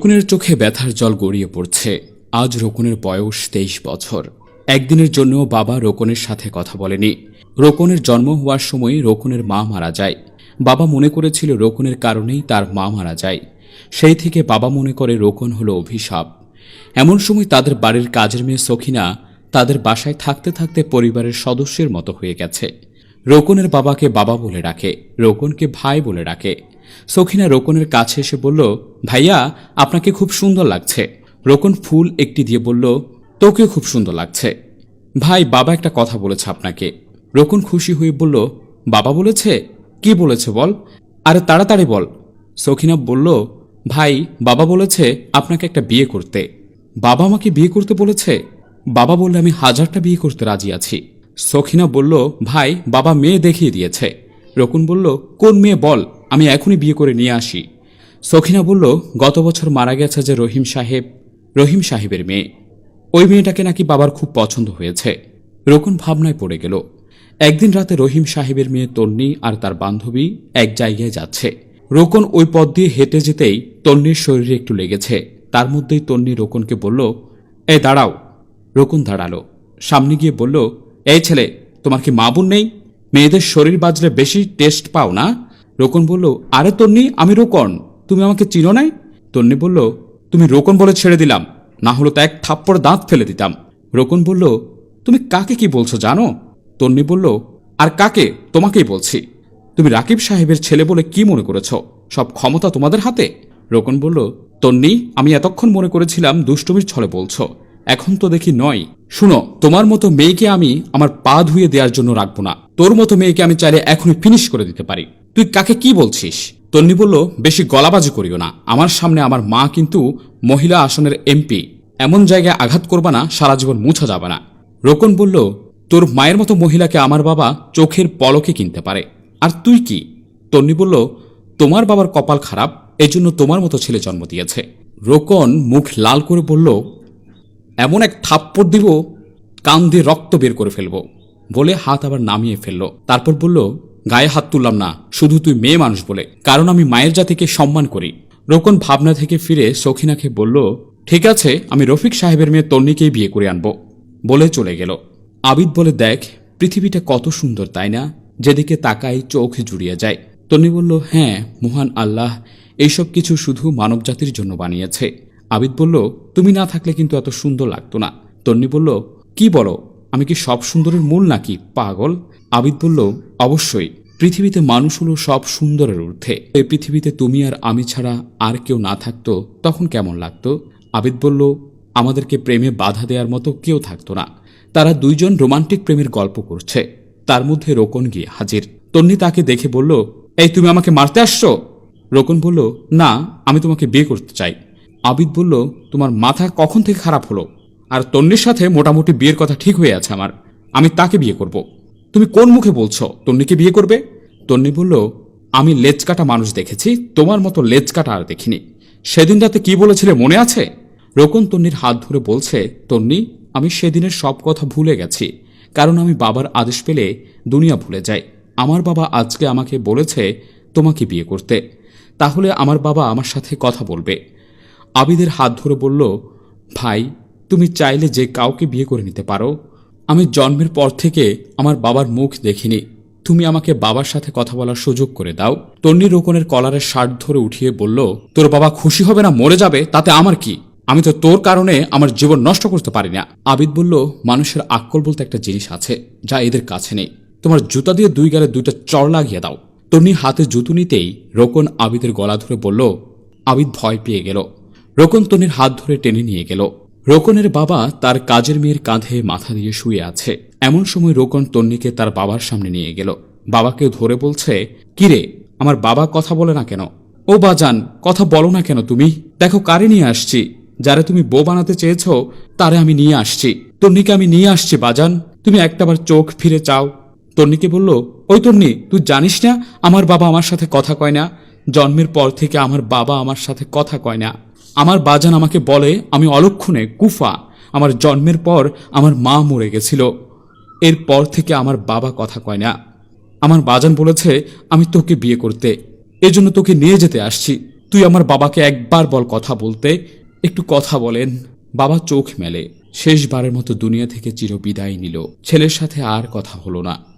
রকুনের চোখে ব্যথার জল গড়িয়ে পড়ছে। আজ রকুনের বয়স তেইশ বছর। একদিনের জন্যও বাবা রোকনের সাথে কথা বলেনি। রোকনের জন্ম হওয়ার সময় রোকনের মা মারা যায়। বাবা মনে করেছিল রোকনের কারণেই তার মা মারা যায়। সেই থেকে বাবা মনে করে রোকন হলো অভিশাপ। এমন সময় তাদের বাড়ির কাজের মেয়ে সখিনা তাদের বাসায় থাকতে থাকতে পরিবারের সদস্যের মতো হয়ে গেছে। রোকনের বাবাকে বাবা বলে ডাকে, রোকনকে ভাই বলে ডাকে। সখিনা রোকনের কাছে এসে বলল, ভাইয়া, আপনাকে খুব সুন্দর লাগছে। রোকন ফুল একটি দিয়ে বলল তোকে খুব সুন্দর লাগছে। ভাই, বাবা একটা কথা বলেছে আপনাকে। রোকন খুশি হয়ে বলল, বাবা বলেছে? কি বলেছে বল? আরে, তাড়াতাড়ি বল। সখিনা বলল, ভাই, বাবা বলেছে আপনাকে একটা বিয়ে করতে। বাবা আমাকে বিয়ে করতে বলেছে? বাবা বললে আমি হাজারটা বিয়ে করতে রাজি আছি। সখিনা বলল, ভাই, বাবা মেয়ে দেখিয়ে দিয়েছে। রকুন বলল, কোন মেয়ে বল? আমি এখনই বিয়ে করে নিয়ে আসি। সখিনা বলল, গত বছর মারা গেছে যে রহিম সাহেব, রহিম সাহেবের মেয়ে। ওই মেয়েটাকে নাকি বাবার খুব পছন্দ হয়েছে। রকুন ভাবনায় পড়ে গেল। একদিন রাতে রহিম সাহেবের মেয়ে তন্নি আর তার বান্ধবী এক জায়গায় যাচ্ছে। রোকন ওই পথ দিয়ে হেঁটে যেতেই তন্নির শরীরে একটু লেগেছে। তার মধ্যেই তন্নি রোকনকে বলল, এ, দাঁড়াও। রোকন দাঁড়াল। সামনে গিয়ে বলল, এই ছেলে, তোমার কি মা বোন নেই? মেয়েদের শরীর বাজলে বেশি টেস্ট পাও না? রোকন বলল, আরে তন্নি, আমি রোকন। তুমি আমাকে চিনো নাই? তন্নি বলল, তুমি রোকন বলে ছেড়ে দিলাম। না হলো তা এক থাপ্পড় দাঁত ফেলে দিতাম। রোকন বলল, তুমি কাকে কি বলছো জানো? তন্নি বলল, আর কাকে? তোমাকেই বলছি। তুমি রাকিব সাহেবের ছেলে বলে কি মনে করেছ? সব ক্ষমতা তোমাদের হাতে? রোকন বলল, তন্নি, আমি এতক্ষণ মনে করেছিলাম দুষ্টমির ছলে বলছো। এখন তো দেখি নয়। শুনো, তোমার মতো মেয়েকে আমি আমার পা ধুয়ে দেওয়ার জন্য রাখব না। তোর মতো মেয়েকে আমি চাইলে এখনই ফিনিশ করে দিতে পারি। তুই কাকে কি বলছিস? তন্নি বলল, বেশি গলাবাজি করিও না। আমার সামনে আমার মা কিন্তু মহিলা আসনের এমপি। এমন জায়গায় আঘাত করবা না, সারা জীবন মুছা যাবে না। রোকন বলল, তোর মায়ের মতো মহিলাকে আমার বাবা চোখের পলকে কিনতে পারে। আর তুই কি? তন্নি বলল, তোমার বাবার কপাল খারাপ, এজন্য তোমার মতো ছেলে জন্ম দিয়েছে। রোকন মুখ লাল করে বলল, এমন এক থাপ্পড় দিব, কান দিয়ে রক্ত বের করে ফেলব। বলে হাত আবার নামিয়ে ফেলল। তারপর বলল গায়ে হাত তুললাম না, শুধু তুই মেয়ে মানুষ বলে। কারণ আমি মায়ের জাতিকে সম্মান করি। রোকন ভাবনা থেকে ফিরে সখিনাকে বলল, ঠিক আছে, আমি রফিক সাহেবের মেয়ে তন্নিকেই বিয়ে করে আনব। বলে চলে গেল। আবিদ বলে, দেখ, পৃথিবীটা কত সুন্দর, তাই না? যেদিকে তাকাই চোখ জুড়িয়ে যায়। তন্নি বলল হ্যাঁ মহান আল্লাহ, এইসব কিছু শুধু মানবজাতির জন্য বানিয়েছে। আবিদ বলল, তুমি না থাকলে কিন্তু এত সুন্দর লাগতো না। তন্নি বলল, কি বলো আমি কি সব সুন্দরের মূল নাকি, পাগল? আবিদ বলল, অবশ্যই। পৃথিবীতে মানুষ হলো সব সুন্দরের ঊর্ধ্বে। এই পৃথিবীতে তুমি আর আমি ছাড়া আর কেউ না থাকতো, তখন কেমন লাগতো? আবিদ বলল, আমাদেরকে প্রেমে বাধা দেওয়ার মতো কেউ থাকতো না। তারা দুইজন রোমান্টিক প্রেমের গল্প করছে। তার মধ্যে রোকন গিয়ে হাজির। তন্নি তাকে দেখে বলল, এই, তুমি আমাকে মারতে আসছো? রোকন বলল, না, আমি তোমাকে বিয়ে করতে চাই। আবিদ বলল, তোমার মাথা কখন থেকে খারাপ হলো? আর তন্নির সাথে মোটামুটি বিয়ের কথা ঠিক হয়ে আছে আমার। আমি তাকে বিয়ে করব। তুমি কোন মুখে বলছো? তন্নিকে বিয়ে করবে? তন্নি বলল, আমি লেজ কাটা মানুষ দেখেছি, তোমার মতো লেজ কাটা আর দেখিনি। সেদিন রাতে কি বলেছিলে মনে আছে? রোকন তন্নির হাত ধরে বলছে, তন্নি, আমি সেদিনের সব কথা ভুলে গেছি, কারণ আমি বাবার আদেশ পেলে দুনিয়া ভুলে যাই। আমার বাবা আজকে আমাকে বলেছে তোমাকে বিয়ে করতে। তাহলে আমার বাবা আমার সাথে কথা বলবে। আবিদের হাত ধরে বলল, ভাই তুমি চাইলে যে কাউকে বিয়ে করে নিতে পারো। আমি জন্মের পর থেকে আমার বাবার মুখ দেখিনি। তুমি আমাকে বাবার সাথে কথা বলার সুযোগ করে দাও। তন্নি রোকনের কলারের শার্ট ধরে উঠিয়ে বলল, তোর বাবা খুশি হবে না মরে যাবে, তাতে আমার কি? আমি তো তোর কারণে আমার জীবন নষ্ট করতে পারি না। আবিদ বলল, মানুষের আক্কল বলতে একটা জিনিস আছে, যা এদের কাছে নেই। তোমার জুতা দিয়ে দুই গালে দুইটা চড় লাগিয়ে দাও। তন্নি হাতে জুতো নিতেই রোকন আবিদের গলা ধরে বলল, আবিদ ভয় পেয়ে গেল। রোকন তনির হাত ধরে টেনে নিয়ে গেল। রোকনের বাবা তার কাজের মেয়ের কাঁধে মাথা দিয়ে শুয়ে আছে। এমন সময় রোকন তন্নিকে তার বাবার সামনে নিয়ে গেল। বাবাকে ধরে বলছে, কিরে, আমার বাবা কথা বলে না কেন? ও বাজান, কথা বলো না কেন তুমি? দেখো কারে নিয়ে আসছি। যারা তুমি বউ বানাতে চেয়েছ, তারে আমি নিয়ে আসছি। তন্নিকে আমি নিয়ে আসছি, বাজান। তুমি একটাবার চোখ ফিরে চাও। তন্নিকে বলল, ওই তন্নি, তুই জানিস না, আমার বাবা আমার সাথে কথা কয় না? জন্মের পর থেকে আমার বাবা আমার সাথে কথা কয় না। আমার বাজান আমাকে বলে, আমি অলক্ষণে কুফা। আমার জন্মের পর আমার মা মরে গেছিল। এরপর থেকে আমার বাবা কথা কয় না। আমার বাজান বলেছে, আমি তোকে বিয়ে করতে। এজন্য তোকে নিয়ে যেতে আসছি। তুই আমার বাবাকে একবার বল কথা বলতে। একটু কথা বলেন। বাবা চোখ মেলে। শেষবারের মতো দুনিয়া থেকে চির বিদায় নিল। ছেলের সাথে আর কথা হলো না।